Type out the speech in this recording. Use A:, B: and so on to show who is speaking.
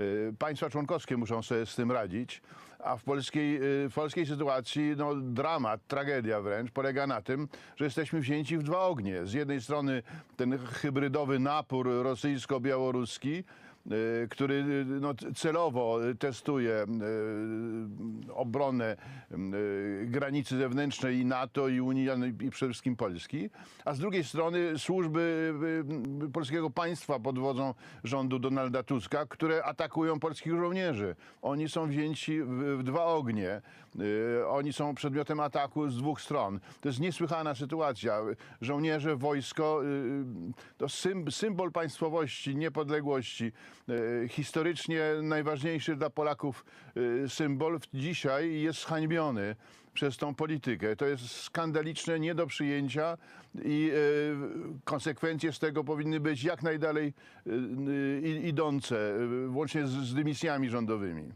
A: Y, Państwa członkowskie muszą sobie z tym radzić, a w polskiej, y, w polskiej sytuacji no, dramat, tragedia wręcz polega na tym, że jesteśmy wzięci w dwa ognie. Z jednej strony ten hybrydowy napór rosyjsko-białoruski, y, który no, celowo testuje obronę y, granicy zewnętrznej i NATO, i Unii, i przede wszystkim Polski, a z drugiej strony służby y, y, polskiego państwa pod wodzą rządu Donalda Tuska, które atakują polskich żołnierzy. Oni są wzięci w, dwa ognie. Oni są przedmiotem ataku z dwóch stron. To jest niesłychana sytuacja. Żołnierze, wojsko symbol państwowości, niepodległości. Y, Historycznie najważniejszy dla Polaków y, symbol dzisiaj jest hańbiony przez tą politykę. To jest skandaliczne, nie do przyjęcia i y, konsekwencje z tego powinny być jak najdalej idące, włącznie z dymisjami rządowymi.